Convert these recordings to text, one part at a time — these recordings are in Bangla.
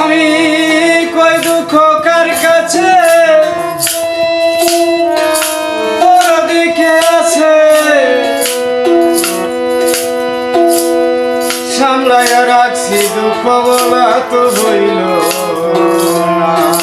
আমি কই দুঃখ কার কাছে? আছে। সামলাইয়া রাখছি দুঃখ বলা তো হইল না।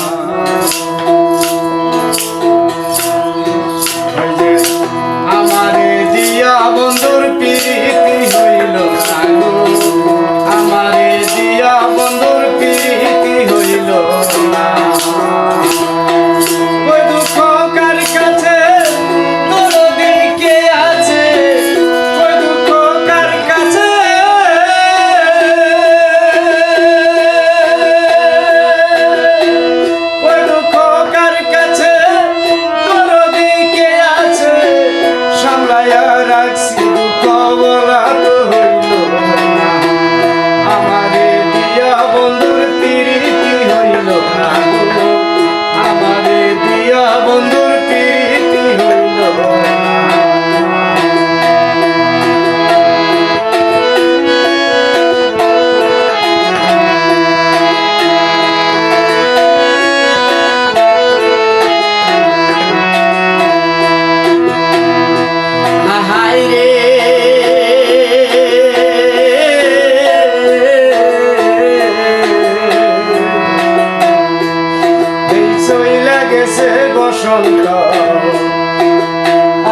বসন্ত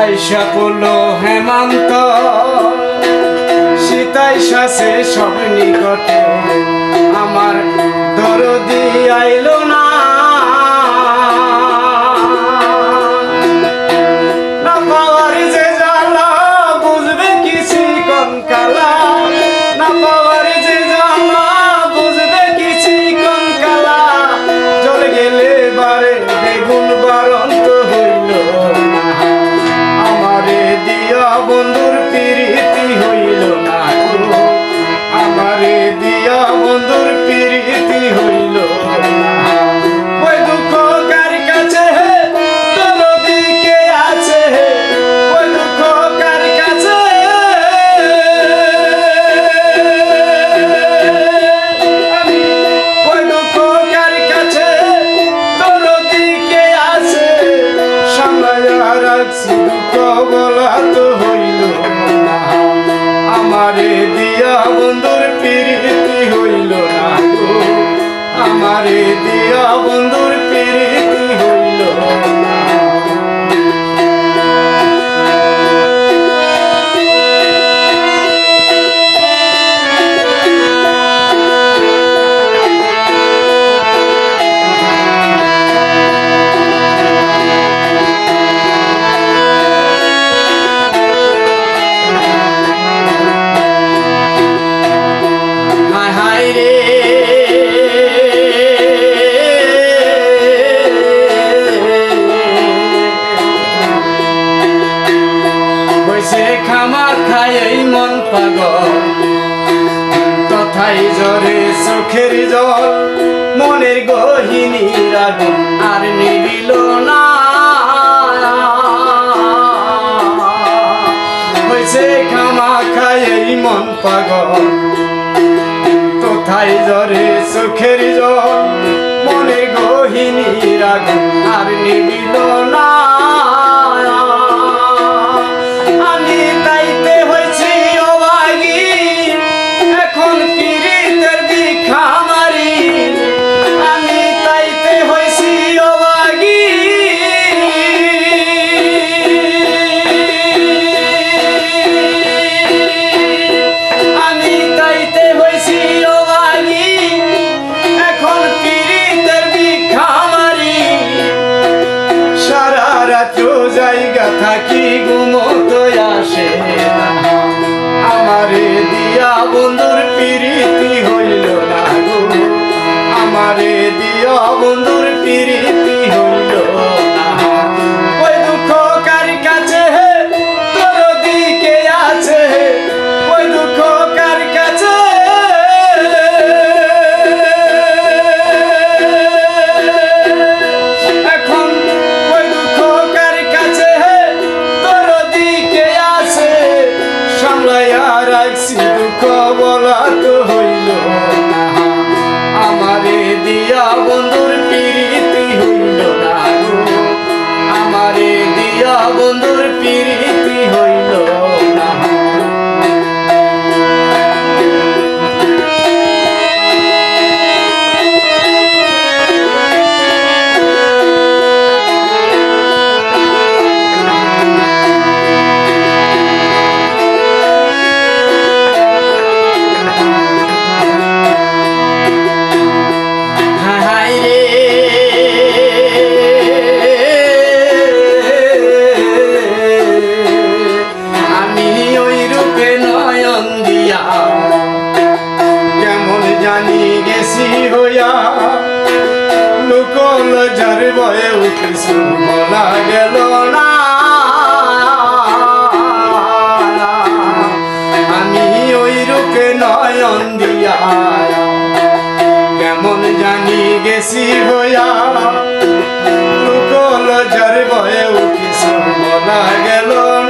আইসা পড়ল হেমন্ত। শীতাইশা সে সব নিকটে। আমার দরদি আইলো সে খামার খায় মন পাগল। কথাই জরে চোখের জল, মনের গহিনী আগুন আর নিবিল না। হয়েছে খামা খায় মন পাগল। কোথায় জরে চোখের জল, মনের গহিনী আগুন আর নিবিল প্রীতি হইল না গো। আমারে দিও বন্ধুর প্রীতি হইল। যার বয়ে কিছু বলা গেল না। আমি ওই রূপে নয়ন দিয়া কেমন জানি গেছি হইয়া। লোকল যার বয়ে কিছু বলা গেল না।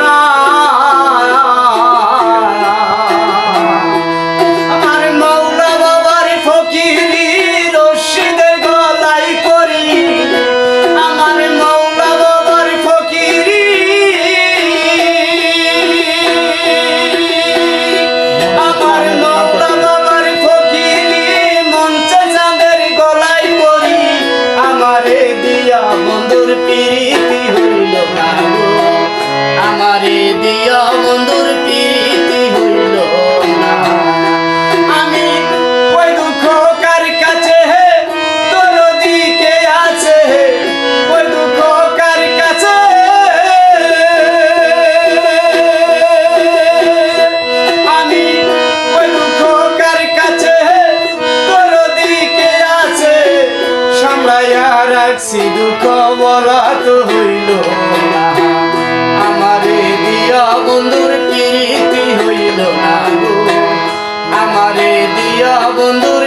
দুঃখ তো হইল। না দিয়া বন্ধুর প্রীতি হইল না দিয়া বন্ধুর